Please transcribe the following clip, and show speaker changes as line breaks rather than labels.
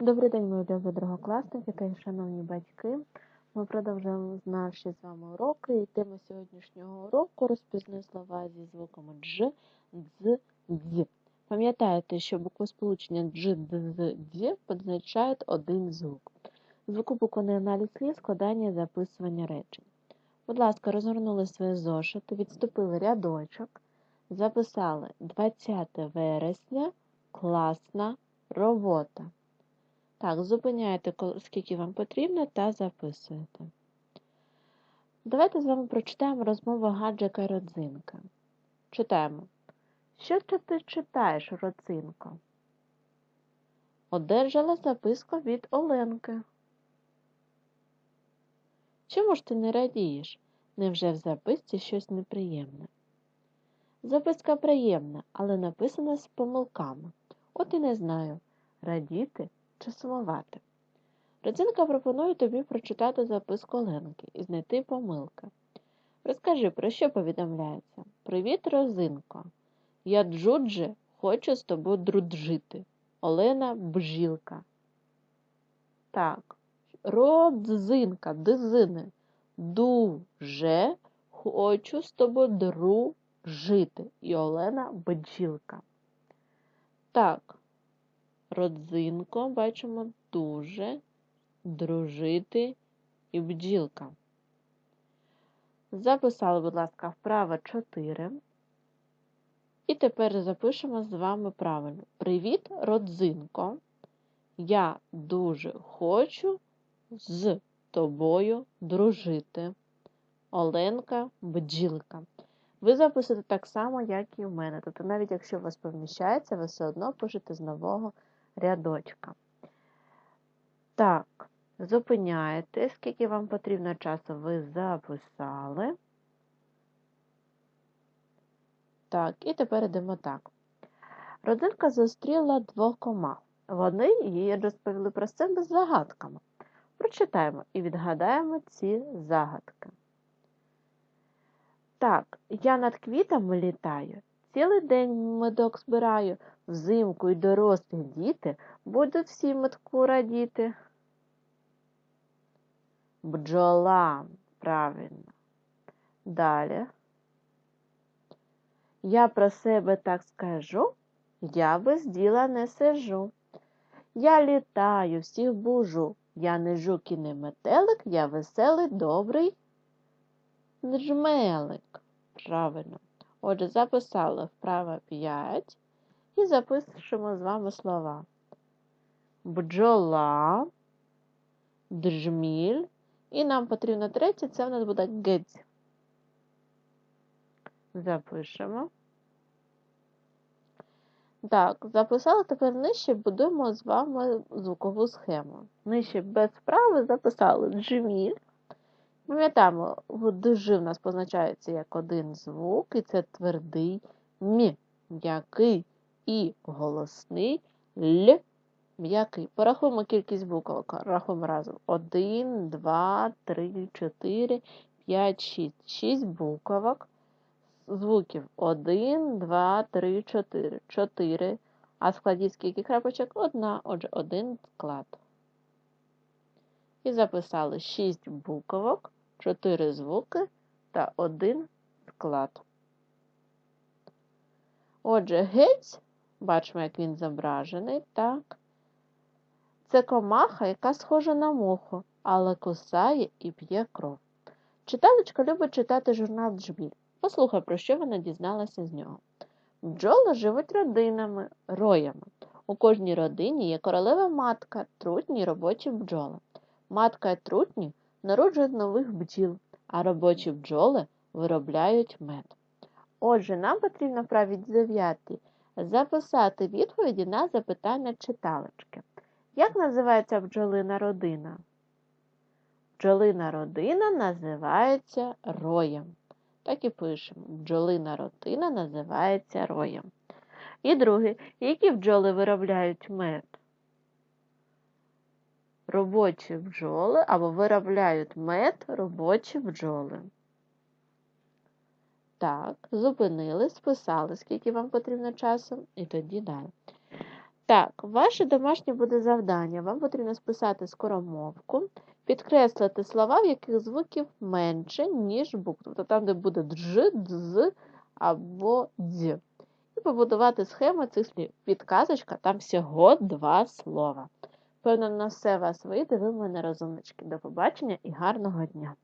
Добрий день, мої любі другокласники та шановні батьки. Ми продовжуємо наші з вами уроки. І тема сьогоднішнього уроку розпізнай слова зі звуками дж, дз, дз. Пам'ятаєте, що буквосполучення дж, дз, дз позначають один звук. Звукобуквений аналіз слів, складання і записування речень. Будь ласка, розгорнули свої зошити, відступили рядочок, записали 20 вересня, класна робота. Так, зупиняєте, скільки вам потрібно, та записуєте. Давайте з вами прочитаємо розмову Гаджика Родзинка. Читаємо. Що це ти читаєш, Родзинко? Одержала записку від Оленки. Чому ж ти не радієш? Невже в записці щось неприємне? Записка приємна, але написана з помилками. От і не знаю, радіти чи сумувати. Родзинка пропонує тобі прочитати записку Оленки і знайти помилки. Розкажи, про що повідомляється? Привіт, Розинко. Я Джудже, хочу з тобою дружити. Олена Бжілка. Так, родзинка, дизини. Дуже хочу з тобою дружити. І Олена Бджілка. Так, родзинко, бачимо, дуже, дружити і бджілка. Записали, будь ласка, вправо 4. І тепер запишемо з вами правильно. Привіт, родзинко. Я дуже хочу з тобою дружити. Оленка бджілка. Ви записуєте так само, як і в мене. Тобто, навіть якщо у вас поміщається, ви все одно пишете з нового рядочка. Так, зупиняєте, скільки вам потрібно часу, ви записали. Так, і тепер йдемо так. Родинка зустріла двох комах. Вони їй розповіли про себе з загадками. Прочитаємо і відгадаємо ці загадки. Так, я над квітами літаю, цілий день медок збираю, взимку й дорослі діти будуть всі метку радіти. Бджола, правильно. Далі. Я про себе так скажу, я без діла не сижу. Я літаю, всіх бужу, я не жук і не метелик, я веселий, добрий джмелик. Правильно. Отже, записали вправо 5 і запишемо з вами слова. Бджола, джміль. І нам потрібно третє, це в нас буде гець. Запишемо. Так, записали тепер нижче, будуємо з вами звукову схему. Нижче без вправи записали джміль. Пам'ятаємо, дужи в нас позначається як один звук, і це твердий мі, м'який і голосний Л м'який. Порахуємо кількість букв. Рахуємо разом. 1, 2, 3, 4, 5, 6. 6 буквок. Звуків 1, 2, 3, 4. 4. А складів скільки крапочок? Одна. Отже, один склад. І записали 6 буквок, 4 звуки та 1 склад. Отже, гець, бачимо, як він зображений, так. Це комаха, яка схожа на муху, але кусає і п'є кров. Читалочка любить читати журнал Джбіль. Послухай, про що вона дізналася з нього. Бджоли живуть родинами, роями. У кожній родині є королева матка, трутні робочі бджоли. Матка і трутні народжують нових бджіл, а робочі бджоли виробляють мед. Отже, нам потрібно в праві 9 записати відповіді на запитання читалочки. Як називається бджолина родина? Бджолина родина називається роєм. Так і пишемо. Бджолина родина називається роєм. І друге, які бджоли виробляють мед? Робочі бджоли або виробляють мед робочі бджоли. Так, зупинили, списали, скільки вам потрібно часу, і тоді далі. Так, ваше домашнє буде завдання. Вам потрібно списати скоромовку, підкреслити слова, в яких звуків менше, ніж букв. Тобто там, де буде дж, дз або дз. І побудувати схему цих слів. Підказочка, там всього два слова. Певно, на все вас вийде, ви в мене розумнички. До побачення і гарного дня!